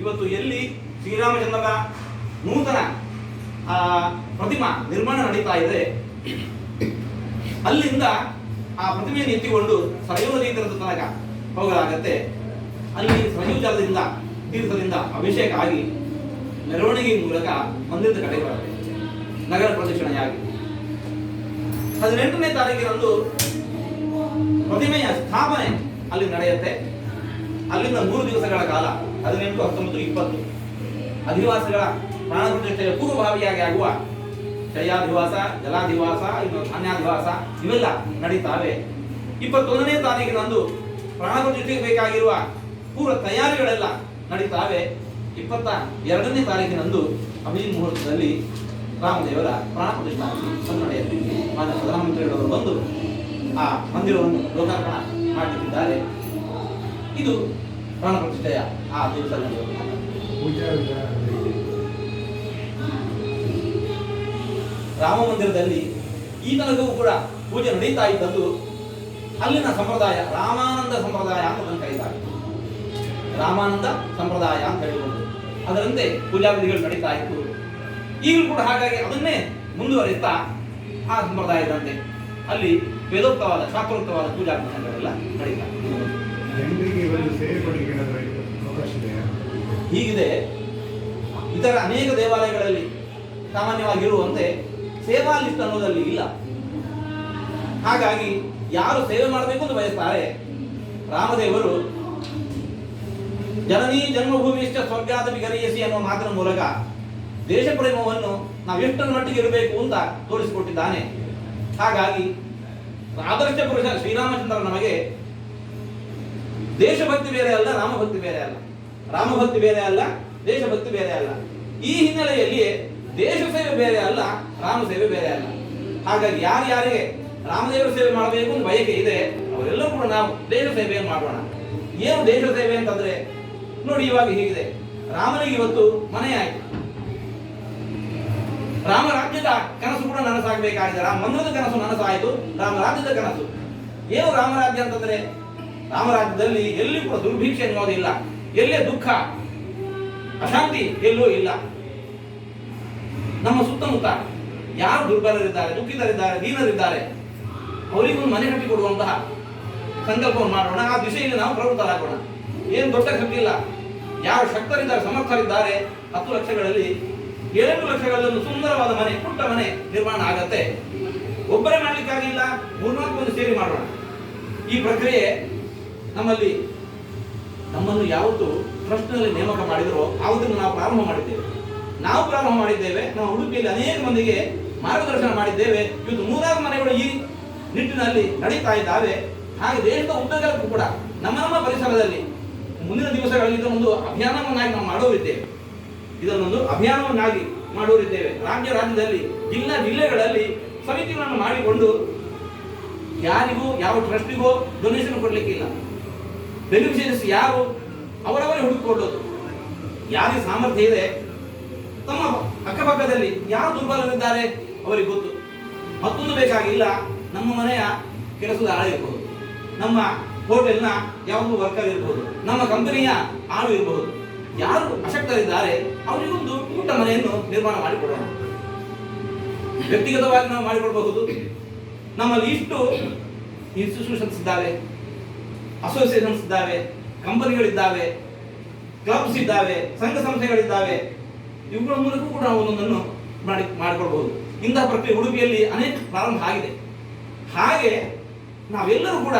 ಇವತ್ತು ಎಲ್ಲಿ ಶ್ರೀರಾಮಚಂದ್ರನ ನೂತನ ಪ್ರತಿಮಾ ನಿರ್ಮಾಣ ನಡೀತಾ ಇದೆ, ಅಲ್ಲಿಂದ ಆ ಪ್ರತಿಮೆಯನ್ನು ಎತ್ತಿಕೊಂಡು ಸರಯೂ ನದಿ ತೀರದ ತನಕ ಹೋಗಲಾಗತ್ತೆ. ಅಲ್ಲಿ ಸರಯೂ ಜಲದಿಂದ, ತೀರ್ಥದಿಂದ ಅಭಿಷೇಕ ಆಗಿ ಮೆರವಣಿಗೆ ಮೂಲಕ ಮಂದಿರದ ಕಡೆ ಬರುತ್ತೆ. ನಗರ ಪ್ರದಕ್ಷಿಣೆಯಾಗಿ. ಹದಿನೆಂಟನೇ ತಾರೀಕಿನಂದು ಪ್ರತಿಮೆಯ ಸ್ಥಾಪನೆ ಅಲ್ಲಿ ನಡೆಯುತ್ತೆ. ಅಲ್ಲಿಂದ ಮೂರು ದಿವಸಗಳ ಕಾಲ ಹದಿನೆಂಟು, ಹತ್ತೊಂಬತ್ತು, ಇಪ್ಪತ್ತು. ಅಧಿವಾಸಿಗಳ ಪ್ರಾಣ ಪ್ರತಿಷ್ಠೆಯ ಪೂರ್ವಭಾವಿಯಾಗಿ ಆಗುವ ಶಯ್ಯಾಧಿವಾಸ ಜಲಾಧಿವಾಸ ಇನ್ನು ಧಾನ್ಯಾಧಿವಾಸ ಇವೆಲ್ಲ ನಡೀತಾವೆ. ಇಪ್ಪತ್ತೊಂದನೇ ತಾರೀಕಿನಂದು ಪ್ರಾಣ ಪ್ರತಿಷ್ಠೆಗೆ ಬೇಕಾಗಿರುವ ಪೂರ್ವ ತಯಾರಿಗಳೆಲ್ಲ ನಡೀತಾವೆ. ಇಪ್ಪತ್ತ ಎರಡನೇ ತಾರೀಕಿನಂದು ಅಭಿಜಿತ್ ಮುಹೂರ್ತದಲ್ಲಿ ರಾಮದೇವರ ಪ್ರಾಣ ಪ್ರತಿಷ್ಠೆ ಅದು ನಡೆಯುತ್ತೆ ಮಾನ್ಯ ಪ್ರಧಾನಮಂತ್ರಿಗಳವರು ಬಂದು ಆ ಮಂದಿರವನ್ನು ಲೋಕಾರ್ಪಣ ಮಾಡುತ್ತಿದ್ದಾರೆ ಇದು ಪ್ರಾಣ ಪ್ರತಿಷ್ಠೆಯ ಆ ದಿವಸ? ರಾಮ ಮಂದಿರದಲ್ಲಿ ಈ ತನಕವೂ ಕೂಡ ಪೂಜೆ ನಡೀತಾ ಇದ್ದದ್ದು ಅಲ್ಲಿನ ಸಂಪ್ರದಾಯ ರಾಮಾನಂದ ಸಂಪ್ರದಾಯ ಅಂತ ಕರೀತಾರೆ ರಾಮಾನಂದ ಸಂಪ್ರದಾಯ ಅಂತ ಹೇಳಿಕೊಂಡು ಅದರಂತೆ ಪೂಜಾ ವಿಧಿಗಳು ನಡೀತಾ ಇತ್ತು ಈಗಲೂ ಕೂಡ ಹಾಗಾಗಿ ಅದನ್ನೇ ಮುಂದುವರಿಯುತ್ತಾ ಆ ಸಂಪ್ರದಾಯದಂತೆ ಅಲ್ಲಿ ವೇದೋಕ್ತವಾದ ಶಾಸ್ತ್ರೋಕ್ತವಾದ ಪೂಜಾ ವಿಧಾನಗಳೆಲ್ಲ ನಡೀತಾ ಹೀಗಿದೆ. ಇತರ ಅನೇಕ ದೇವಾಲಯಗಳಲ್ಲಿ ಸಾಮಾನ್ಯವಾಗಿರುವಂತೆ ಸೇವಾ ಲಿಸ್ಟ್ ಅನ್ನೋದಲ್ಲಿ ಇಲ್ಲ. ಹಾಗಾಗಿ ಯಾರು ಸೇವೆ ಮಾಡಬೇಕು ಅಂತ ಬಯಸ್ತಾರೆ? ರಾಮದೇವರು, ಜನನೀ ಜನ್ಮಭೂಮಿಷ್ಠ ಸ್ವರ್ಗಾದ ವಿಗರಿಯಸಿ ಅನ್ನುವ ಮಾತಿನ ಮೂಲಕ ದೇಶ ಪ್ರೇಮವನ್ನು ನಾವು ಎಷ್ಟರ ಮಟ್ಟಿಗೆ ಇರಬೇಕು ಅಂತ ತೋರಿಸಿಕೊಟ್ಟಿದ್ದಾನೆ. ಹಾಗಾಗಿ ಆದರ್ಶ ಪುರುಷ ಶ್ರೀರಾಮಚಂದ್ರ ನಮಗೆ ದೇಶಭಕ್ತಿ ಬೇರೆ ಅಲ್ಲ, ರಾಮಭಕ್ತಿ ಬೇರೆ ಅಲ್ಲ. ರಾಮಭಕ್ತಿ ಬೇರೆ ಅಲ್ಲ, ದೇಶಭಕ್ತಿ ಬೇರೆ ಅಲ್ಲ. ಈ ಹಿನ್ನೆಲೆಯಲ್ಲಿ ದೇಶ ಸೇವೆ ಬೇರೆ ಅಲ್ಲ, ರಾಮ ಸೇವೆ ಬೇರೆ ಅಲ್ಲ. ಹಾಗಾಗಿ ಯಾರ್ಯಾರಿಗೆ ರಾಮದೇವರ ಸೇವೆ ಮಾಡಬೇಕು ಅಂತ ಬಯಕೆ ಇದೆ, ಅವರೆಲ್ಲರೂ ಕೂಡ ನಾವು ದೇಶ ಸೇವೆಯನ್ನು ಮಾಡೋಣ. ಏನು ದೇಶ ಸೇವೆ ಅಂತಂದ್ರೆ, ನೋಡಿ ಇವಾಗ ಹೀಗಿದೆ. ರಾಮನಿಗೆ ಇವತ್ತು ಮನೆ ಆಯ್ತು. ರಾಮ ರಾಜ್ಯದ ಕನಸು ಕೂಡ ನನಸಾಗಬೇಕಾಗಿದೆ. ರಾಮ ಮಂದಿರದ ಕನಸು ನನಸಾಯಿತು, ರಾಮ ರಾಜ್ಯದ ಕನಸು. ಏನು ರಾಮರಾಜ್ಯ ಅಂತಂದ್ರೆ ರಾಮರಾಜ್ಯದಲ್ಲಿ ಎಲ್ಲಿ ಕೂಡ ದುರ್ಭಿಕ್ಷೆ ಅನ್ನೋದಿಲ್ಲ. ಎಲ್ಲೇ ದುಃಖ, ಅಶಾಂತಿ ಎಲ್ಲೂ ಇಲ್ಲ. ನಮ್ಮ ಸುತ್ತಮುತ್ತ ಯಾರು ದುರ್ಬಲರಿದ್ದಾರೆ, ದುಃಖಿತರಿದ್ದಾರೆ, ದೀನರಿದ್ದಾರೆ, ಅವರಿಗೊಂದು ಮನೆ ಕಟ್ಟಿಕೊಡುವಂತಹ ಸಂಕಲ್ಪವನ್ನು ಮಾಡೋಣ. ಆ ದಿಶೆಯಲ್ಲಿ ನಾವು ಪ್ರವೃತ್ತರಾಗೋಣ. ಏನು ದೊಡ್ಡ ಖರ್ಚಿಲ್ಲ ಯಾರು ಶಕ್ತರಿದ್ದಾರೆ, ಸಮರ್ಥರಿದ್ದಾರೆ, ಹತ್ತು ಲಕ್ಷಗಳಲ್ಲಿ ಏಳು ಲಕ್ಷಗಳಲ್ಲಿ ಸುಂದರವಾದ ಮನೆ, ಪುಟ್ಟ ಮನೆ ನಿರ್ಮಾಣ ಆಗತ್ತೆ. ಒಬ್ಬರೇ ಮಾಡ್ಲಿಕ್ಕಾಗಿಲ್ಲ ಮೂರ್ನಾಲ್ಕು ಒಂದು ಸೇರಿ ಮಾಡೋಣ. ಈ ಪ್ರಕ್ರಿಯೆ ನಮ್ಮಲ್ಲಿ ನಮ್ಮನ್ನು ಯಾವತ್ತು ಟ್ರಸ್ಟ್ನಲ್ಲಿ ನೇಮಕ ಮಾಡಿದರೋ ಆವತ್ತನ್ನು ನಾವು ಪ್ರಾರಂಭ ಮಾಡಿದ್ದೇವೆ. ನಾವು ಪ್ರಾರಂಭ ಮಾಡಿದ್ದೇವೆ ನಾವು ಉಡುಪಿಯಲ್ಲಿ ಅನೇಕ ಮಂದಿಗೆ ಮಾರ್ಗದರ್ಶನ ಮಾಡಿದ್ದೇವೆ. ಇವತ್ತು ನೂರಾರು ಮನೆಗಳು ಈ ನಿಟ್ಟಿನಲ್ಲಿ ನಡೀತಾ ಇದ್ದಾವೆ. ಹಾಗೆ ದೇಶದ ಉದ್ದಗಲಕ್ಕೂ ಕೂಡ ನಮ್ಮ ನಮ್ಮ ಪರಿಸರದಲ್ಲಿ ಮುಂದಿನ ದಿವಸಗಳಲ್ಲಿ ಇದನ್ನೊಂದು ಅಭಿಯಾನವನ್ನಾಗಿ ನಾವು ಮಾಡೋರಿದ್ದೇವೆ ಇದನ್ನೊಂದು ಅಭಿಯಾನವನ್ನಾಗಿ ಮಾಡೋರಿದ್ದೇವೆ ರಾಜ್ಯ ರಾಜ್ಯದಲ್ಲಿ, ಜಿಲ್ಲಾ ಜಿಲ್ಲೆಗಳಲ್ಲಿ ಸಮಿತಿಗಳನ್ನು ಮಾಡಿಕೊಂಡು ಯಾರಿಗೂ ಯಾವ ಟ್ರಸ್ಟಿಗೂ ಡೊನೇಷನ್ ಕೊಡ್ಲಿಕ್ಕಿಲ್ಲ. ಬೆನಿಫಿಷರೀಸ್ ಯಾರು? ಅವರವರೇ ಹುಡುಕಿಕೊಳ್ಳೋದು ಯಾರಿಗೆ ಸಾಮರ್ಥ್ಯ ಇದೆ? ತಮ್ಮ ಅಕ್ಕಪಕ್ಕದಲ್ಲಿ ಯಾರು ದುರ್ಬಲರಿದ್ದಾರೆ? ಅವರಿಗೆ ಗೊತ್ತು. ಮತ್ತೊಂದು ಬೇಕಾಗಿಲ್ಲ, ನಮ್ಮ ಮನೆಯ ಕೆಲಸದ ಆಳು ನಮ್ಮ ಹೋಟೆಲ್ನ ಯಾವುದೋ ವರ್ಕರ್ ಇರಬಹುದು ನಮ್ಮ ಕಂಪನಿಯ ಆಳು ಇರಬಹುದು ಯಾರು ಅಶಕ್ತರಿದ್ದಾರೆ, ಅವರಿಗೊಂದು ಊಟ ಮನೆಯನ್ನು ನಿರ್ಮಾಣ ಮಾಡಿಕೊಡೋಣ. ವ್ಯಕ್ತಿಗತವಾಗಿ ನಾವು ಮಾಡಿಕೊಡಬಹುದು. ನಮ್ಮಲ್ಲಿ ಇಷ್ಟು ಇನ್ಸ್ಟಿಟ್ಯೂಷನ್ಸ್ ಇದ್ದಾವೆ. ಅಸೋಸಿಯೇಷನ್ಸ್ ಇದ್ದಾವೆ, ಕಂಪನಿಗಳಿದ್ದಾವೆ ಕ್ಲಬ್ಸ್ ಇದ್ದಾವೆ, ಸಂಘ ಸಂಸ್ಥೆಗಳಿದ್ದಾವೆ, ಇವುಗಳ ಮೂಲಕ ಕೂಡ ನಾವು ಒಂದೊಂದನ್ನು ಮಾಡಿ, ಮಾಡಿಕೊಳ್ಬಹುದು. ಇಂತಹ ಪ್ರಕ್ರಿಯೆ ಉಡುಪಿಯಲ್ಲಿ ಅನೇಕ ಪ್ರಾರಂಭ ಆಗಿದೆ. ಹಾಗೆ ನಾವೆಲ್ಲರೂ ಕೂಡ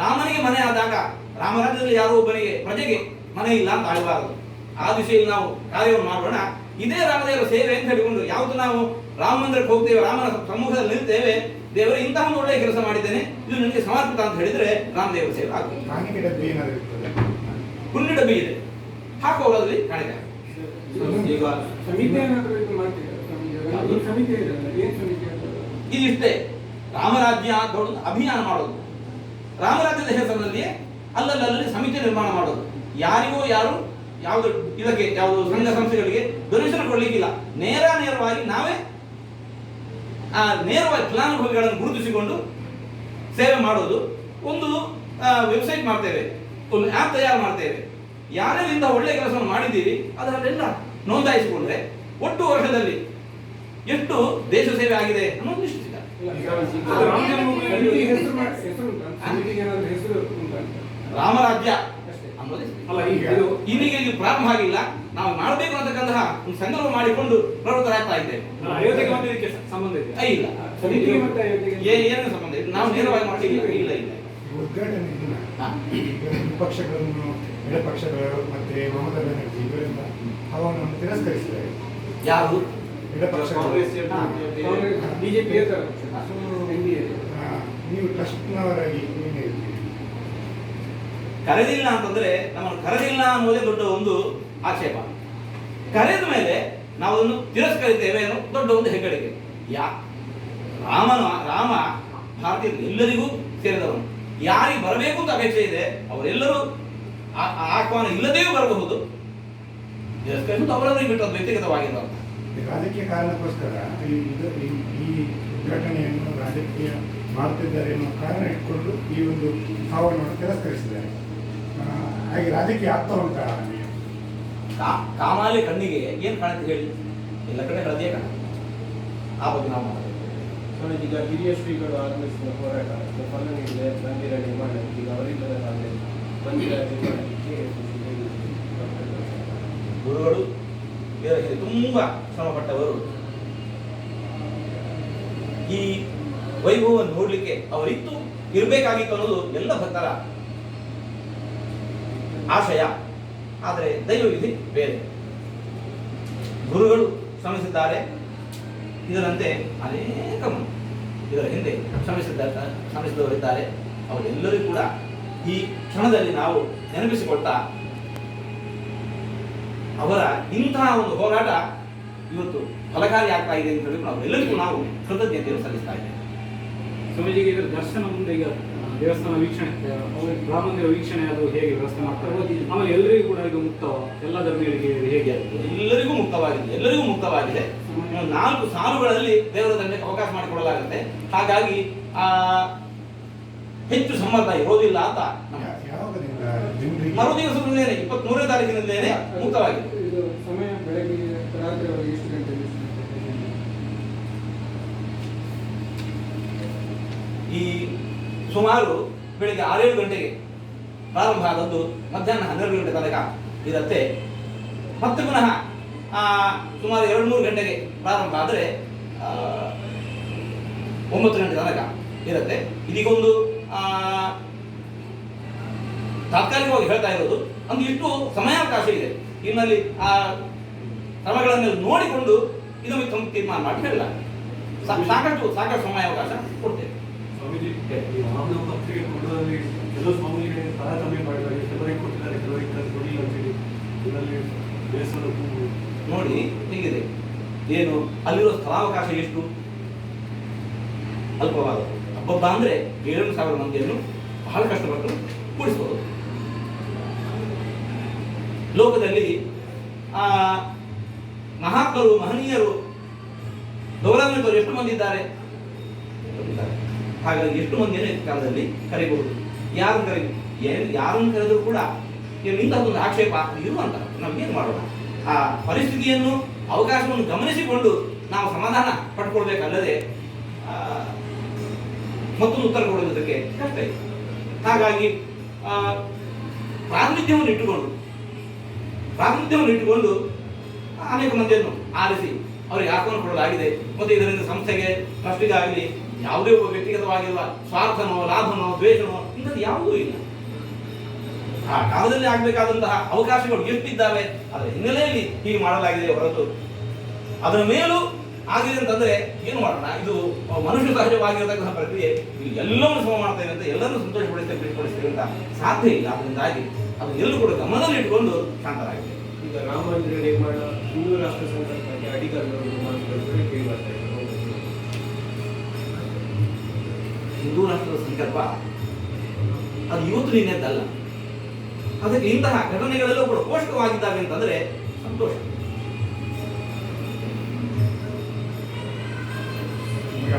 ರಾಮನಿಗೆ ಮನೆ ಆದಾಗ, ರಾಮರಾಜ್ಯದಲ್ಲಿ ಯಾರೋ ಒಬ್ಬನಿಗೆ ಪ್ರಜೆಗೆ ಮನೆ ಇಲ್ಲ ಅಂತ ಆಗಬಾರದು. ಆ ದಿಶೆಯಲ್ಲಿ ನಾವು ಕಾರ್ಯವನ್ನು ಮಾಡೋಣ. ಇದೇ ರಾಮದೇವರ ಸೇವೆ ಅಂತ ಹೇಳಿಕೊಂಡು ಯಾವುದು ನಾವು ರಾಮ ಮಂದಿರಕ್ಕೆ ಹೋಗ್ತೇವೆ ರಾಮನ ಸಮ್ಮುಖದಲ್ಲಿ ನಿಲ್ತೇವೆ ದೇವರು ಇಂತಹ ಒಂದು ಒಳ್ಳೆಯ ಕೆಲಸ ಮಾಡಿದ್ದೇನೆ ಇದು ನನಗೆ ಸಮರ್ಪಿತ ಅಂತ ಹೇಳಿದ್ರೆ ರಾಮದೇವರ ಸೇವೆ ಆಗ್ತದೆ ಕಾಣಿಕೆ ಡಬ್ಬಿ ಇದೆ ಹಾಕೋದ್ರಲ್ಲಿ ಕಾಣಿಕೆ ಇದಿಷ್ಟೇ ರಾಮರಾಜ್ಯ ಅಂತ ಒಂದು ಅಭಿಯಾನ ಮಾಡೋದು. ರಾಮರಾಜ್ಯದ ಹೆಸರಿನಲ್ಲಿ ಅಲ್ಲಲ್ಲಿ ಸಮಿತಿ ನಿರ್ಮಾಣ ಮಾಡೋದು. ಯಾರಿಗೂ ಯಾರು ಯಾವುದು ಇದಕ್ಕೆ ಯಾವುದು ಸಂಘ ಸಂಸ್ಥೆಗಳಿಗೆ ದರ್ಶನ ಕೊಡ್ಲಿಕ್ಕಿಲ್ಲ. ನೇರ ನೇರವಾಗಿ ನಾವೇ ಆ ನೇರವಾಗಿ ಫಲಾನುಭವಿಗಳನ್ನು ಗುರುತಿಸಿಕೊಂಡು ಸೇವೆ ಮಾಡೋದು ಒಂದು ವೆಬ್ಸೈಟ್ ಮಾಡ್ತೇವೆ ಒಂದು ಆ್ಯಪ್ ತಯಾರು ಮಾಡ್ತೇವೆ. ಯಾರೇ ಇಂತಹ ಒಳ್ಳೆ ಕೆಲಸವನ್ನು ಮಾಡಿದ್ದೀರಿ ಅದರಲ್ಲೆಲ್ಲ ನೋಂದಾಯಿಸಿಕೊಂಡ್ರೆ ಒಟ್ಟು ವರ್ಷದಲ್ಲಿ ಎಷ್ಟು ದೇಶ ಸೇವೆ ಆಗಿದೆ ಅನ್ನೋದು ನಿಶ್ಚಿತ. ರಾಮರಾಜ್ಯ. ಅಲ್ಲ ಈಗ ಇದು ಪ್ರಾರಂಭ ಆಗಿಲ್ಲ. ನಾವು ಮಾಡಬೇಕು ಅಂತಕ್ಕಂತಹ ಒಂದು ಸಂಕಲ್ಪ ಮಾಡಿಕೊಂಡು ಪ್ರವೃತ್ತರಾಗ್ತಾ ಇದ್ದೇವೆ. ಅಲ್ಲ, ಅಯೋಧ್ಯೆಗೆ ಮತ್ತೆ ಇದಕ್ಕೆ ಸಂಬಂಧ ಇದೆ ಇಲ್ಲ. ಸಮಿತಿಗೆ ಮತ್ತೆ ಅಯೋಧ್ಯೆಗೆ- ಏ- ಸಂಬಂಧ ಇದೆ ನಾವು ನೇರವಾಗಿ ಮಾಡ್ತೀವಿ. ಇಲ್ಲ ಇಲ್ಲ. ಉದ್ಘಾಟನೆ ಎಡಪಕ್ಷಗಳು ಮತ್ತೆ ಮಮತಾ ಬ್ಯಾನರ್ಜಿ ಇವರಿಂದ ಅವನನ್ನು ತಿರಸ್ಕರಿಸಿದ್ದಾರೆ. ಯಾರು? ಎಡಪಕ್ಷ ಬಿಜೆಪಿ ನೀವು ಟ್ರಸ್ಟ್ನವರಾಗಿ ಏನೇ ಕರೆದಿಲ್ಲ ಅಂತಂದ್ರೆ ನಮ್ಮನ್ನು ಕರೆದಿಲ್ಲ ಅನ್ನೋದೇ ದೊಡ್ಡ ಒಂದು ಆಕ್ಷೇಪ. ಕರೆದ ಮೇಲೆ ನಾವು ಅದನ್ನು ತಿರಸ್ಕರಿತೇವೆ ಅನ್ನೋ ದೊಡ್ಡ ಒಂದು ಹೆಗ್ಗಳಿಕೆ. ಯಾ, ರಾಮನ, ರಾಮ ಭಾರತೀಯ ಎಲ್ಲರಿಗೂ ಸೇರಿದವನು ಯಾರಿಗೆ ಬರಬೇಕು ಅಂತ ಅಪೇಕ್ಷೆ ಇದೆ, ಅವರೆಲ್ಲರೂ ಆಹ್ವಾನ ಇಲ್ಲದೆಯೂ ಬರಬಹುದು. ತಿರಸ್ಕರಿಸುವುದು ಅವರವರಿಗೆ ಬಿಟ್ಟದ್ದು ವ್ಯಕ್ತಿಗತವಾಗಿರುವಂತ ಈ ರಾಜಕೀಯ ಕಾರಣಕ್ಕೋಸ್ಕರ ಈ ಘಟನೆಯನ್ನು ರಾಜಕೀಯ ಮಾಡುತ್ತಿದ್ದಾರೆ ಅನ್ನೋ ಕಾರಣ ಇಟ್ಕೊಂಡು ಈ ಒಂದು ಸಾವನ್ನು ತಿರಸ್ಕರಿಸಿದ್ದಾರೆ. ಹಾಗೆ ರಾಜಕೀಯ ಆಗ್ತಾ ಉಂಟ ಕಾಮಾಲೆ ಕಣ್ಣಿಗೆ ಏನ್ ಕಾಣುತ್ತೆ ಹೇಳಿ? ಎಲ್ಲ ಕಡೆ ಹಳದಿಯೇ ಕಾಣುತ್ತೆ. ಆ ಬಗ್ಗೆ ನಾವು ಮಾತಾಡ್ತೀವಿ. ಈಗ ಹಿರಿಯ ಶ್ರೀಗಳು ಆಗಮಿಸಿದ ಹೋರಾಟ ಫಲನಿಗೆ ಮಂದಿರ ನಿರ್ಮಾಣ ಈಗ ಅವರಿಲ್ಲದ ಕಾಲದಲ್ಲಿ ಮಂದಿರ ನಿರ್ಮಾಣಕ್ಕೆ ಗುರುಗಳು ತುಂಬಾ ಶ್ರಮಪಟ್ಟವರು. ಈ ವೈಭವವನ್ನು ನೋಡ್ಲಿಕ್ಕೆ ಅವರಿತ್ತು ಇರಬೇಕಾಗಿತ್ತು ಅನ್ನೋದು ಎಲ್ಲ ಭಕ್ತರ ಆಶಯ ಆದರೆ ದೈವ ದೈವವಿಧಿ ಬೇರೆ. ಗುರುಗಳು ಶ್ರಮಿಸಿದ್ದಾರೆ. ಇದರಂತೆ ಅನೇಕ ಇದರ ಹಿಂದೆ ಶ್ರಮಿಸಿದ್ದ ಶ್ರಮಿಸಿದವರಿದ್ದಾರೆ ಅವರೆಲ್ಲರೂ ಕೂಡ ಈ ಕ್ಷಣದಲ್ಲಿ ನಾವು ನೆನಪಿಸಿಕೊಳ್ತಾ ಅವರ ಇಂತಹ ಒಂದು ಹೋರಾಟ ಇವತ್ತು ಫಲಕಾರಿ ಆಗ್ತಾ ಇದೆ ಅಂತ ಹೇಳಿ ನಾವು ಎಲ್ಲರಿಗೂ ನಾವು ಕೃತಜ್ಞತೆಯನ್ನು ಸಲ್ಲಿಸ್ತಾ ಇದ್ದೇವೆ. ಸ್ವಾಮೀಜಿಗೆ ಇದರ ದರ್ಶನ ಮುಂದೆ ಈಗ ದೇವಸ್ಥಾನ ವೀಕ್ಷಣೆ ರಾಮ ಮಂದಿರ ವೀಕ್ಷಣೆ ಅದು ಹೇಗೆ ವ್ಯವಸ್ಥೆ ಮಾಡ್ತಾರೆ? ಆಮೇಲೆ ಎಲ್ಲರಿಗೂ ಕೂಡ ಇದು ಮುಕ್ತವ ಎಲ್ಲ ಧರ್ಮೀಯರಿಗೆ ಹೇಗೆ ಎಲ್ಲರಿಗೂ ಮುಕ್ತವಾಗಿದೆ ಎಲ್ಲರಿಗೂ ಮುಕ್ತವಾಗಿದೆ. ನಾಲ್ಕು ಸಾಲುಗಳಲ್ಲಿ ದೇವರ ದಂಡಕ್ಕೆ ಅವಕಾಶ ಮಾಡಿಕೊಡಲಾಗುತ್ತೆ. ಹಾಗಾಗಿ ಆ ಹೆಚ್ಚು ಸಂಬಂಧ ಇರೋದಿಲ್ಲ ಅಂತ ಮರು ದಿವಸದಿಂದೇನೆ ಇಪ್ಪತ್ತ್ ಮೂರನೇ ಮುಕ್ತವಾಗಿದೆ ಇದು ಸಮಯ ಬೆಳಗ್ಗೆ ರಾತ್ರಿವರೆಗೆ ಎಷ್ಟು ಗಂಟೆಗೆ ಈ ಸುಮಾರು ಬೆಳಿಗ್ಗೆ ಆರೇಳು ಗಂಟೆಗೆ ಪ್ರಾರಂಭ ಆದದ್ದು ಮಧ್ಯಾಹ್ನ ಹನ್ನೆರಡು ಗಂಟೆ ತನಕ ಇರುತ್ತೆ. ಮತ್ತೆ ಪುನಃ ಸುಮಾರು ಎರಡು ಮೂರು ಗಂಟೆಗೆ ಪ್ರಾರಂಭ ಆದರೆ ಒಂಬತ್ತು ಗಂಟೆ ತನಕ ಇರುತ್ತೆ. ಇದೀಗೊಂದು ತಾತ್ಕಾಲಿಕವಾಗಿ ಹೇಳ್ತಾ ಇರೋದು, ಒಂದು ಇಷ್ಟು ಸಮಯಾವಕಾಶ ಇದೆ. ಇನ್ನಲ್ಲಿ, ಆ ಕ್ರಮಗಳನ್ನು ನೋಡಿಕೊಂಡು ಇದು ತೀರ್ಮಾನ ಮಾಡಿ ಹೇಳಲ್ಲ ಸಾಕಷ್ಟು ಸಾಕಷ್ಟು ಸಮಯಾವಕಾಶ ಕೊಡ್ತೇವೆ. ಕೆಲವು ಸ್ವಾಮಿಗಳಿಗೆ ತಾರತಮ್ಯ ಮಾಡಿದ್ದಾರೆ ಕೆಲವರಿಗೆ ಕೊಟ್ಟಿದ್ದಾರೆ, ಕೆಲವರಿಗೆ ಕ- ಕೊಡಲಿಲ್ಲ ಅಂತೇಳಿ ಇದರಲ್ಲಿ ಬೇಸರ ನೋಡಿ, ಹೀಗಿದೆ. ಏನು, ಅಲ್ಲಿರೋ ಸ್ಥಳಾವಕಾಶ ಎಷ್ಟು? ಅಲ್ಪವಾದ ಹಬ್ಬಬ್ಬ ಅಂದ್ರೆ ಏಳು ಸಾವಿರ ಮಂದಿಯನ್ನು ಬಹಳ ಕಷ್ಟಪಟ್ಟು ಕೂಡಿಸಬಹುದು ಲೋಕದಲ್ಲಿ, ಆ, ಮಹಾತ್ಮರು, ಮಹನೀಯರು ಗೌರವ ಎಷ್ಟು ಮಂದಿ ಇದ್ದಾರೆ. ಹಾಗಾಗಿ ಎಷ್ಟು ಮಂದಿಯನ್ನು ಈ ಕಾಲದಲ್ಲಿ ಕರಿಬಹುದು? ಯಾರನ್ನು ಕರೀ ಏನು ಯಾರನ್ನು ಕರೆದರೂ ಕೂಡ ಒಂದು ಆಕ್ಷೇಪ ಇರುವಂತ ನಮ್ಗೇನು ಮಾಡೋಣ? ಆ ಪರಿಸ್ಥಿತಿಯನ್ನು, ಅವಕಾಶವನ್ನು ಗಮನಿಸಿಕೊಂಡು ನಾವು ಸಮಾಧಾನ ಪಡ್ಕೊಳ್ಬೇಕಲ್ಲದೆ ಮತ್ತೊಂದು ಉತ್ತರ ಕೊಡುವುದಕ್ಕೆ ಕಷ್ಟ ಇದೆ. ಹಾಗಾಗಿ ಪ್ರಾತಿನಿಧ್ಯವನ್ನು ಇಟ್ಟುಕೊಂಡು ಪ್ರಾತಿನಿಧ್ಯವನ್ನು ಇಟ್ಟುಕೊಂಡು ಅನೇಕ ಮಂದಿಯನ್ನು ಆರಿಸಿ, ಅವರಿಗೆ ಆಹ್ವಾನ ಕೊಡಲಾಗಿದೆ. ಮತ್ತು ಇದರಿಂದ ಸಂಸ್ಥೆಗೆ, ಟ್ರಸ್ಟಿಗಾಗಲಿ ಯಾವುದೇ ಒಬ್ಬ ವ್ಯಕ್ತಿಗತವಾಗಿಲ್ಲ, ಸ್ವಾರ್ಥನೋ, ಲಾಭನೋ, ದ್ವೇಷನೋ ಇಂಥದ್ದು ಯಾವುದೂ ಇಲ್ಲ. ಆ ಕಾಲದಲ್ಲಿ ಆಗಬೇಕಾದಂತಹ ಅವಕಾಶಗಳು ಎಷ್ಟಿದ್ದಾವೆ, ಅದರ ಹಿನ್ನೆಲೆಯಲ್ಲಿ ಹೀಗೆ ಮಾಡಲಾಗಿದೆ ಹೊರತು. ಅದರ ಮೇಲೂ ಆಗಿದೆ ಅಂತಂದ್ರೆ ಏನು ಮಾಡೋಣ? ಇದು ಮನುಷ್ಯ ಸಹಜವಾಗಿರತಕ್ಕಂತಹ ಪ್ರಕ್ರಿಯೆ. ಇದು ಎಲ್ಲವನ್ನು ಸಮ ಮಾಡ್ತೇವೆ ಅಂತ, ಎಲ್ಲರನ್ನೂ ಸಂತೋಷಪಡಿಸ್ತೇವೆ ಖುಷಿಪಡಿಸ್ತೇವೆ ಅಂತ ಸಾಧ್ಯ ಇಲ್ಲ. ಅದರಿಂದಾಗಿ ಅದು ಎಲ್ಲರೂ ಕೂಡ ಗಮನದಲ್ಲಿ ಇಟ್ಕೊಂಡು ಶಾಂತರಾಗಿದೆ ಈಗ ರಾಮ ಮಂದಿರ ನಿರ್ಮಾಣ ಹಿಂದೂ ರಾಷ್ಟ್ರ ಸಂಕಲ್ಪಕ್ಕೆ ಅಡಿಗಲ್ಲು ಮಾತುಗಳು ಕೇಳಿ ಹಿಂದೂ ರಾಷ್ಟ್ರದ ಸಂಕಲ್ಪ ಅದು ಇವತ್ತು ನಿನ್ನೆದ್ದಲ್ಲ ಅದಕ್ಕೆ ಇಂತಹ ಘಟನೆಗಳೆಲ್ಲ ಕೂಡ ಪೋಷಕವಾಗಿದ್ದಾವೆ ಅಂತಂದ್ರೆ ಸಂತೋಷ. ಈಗ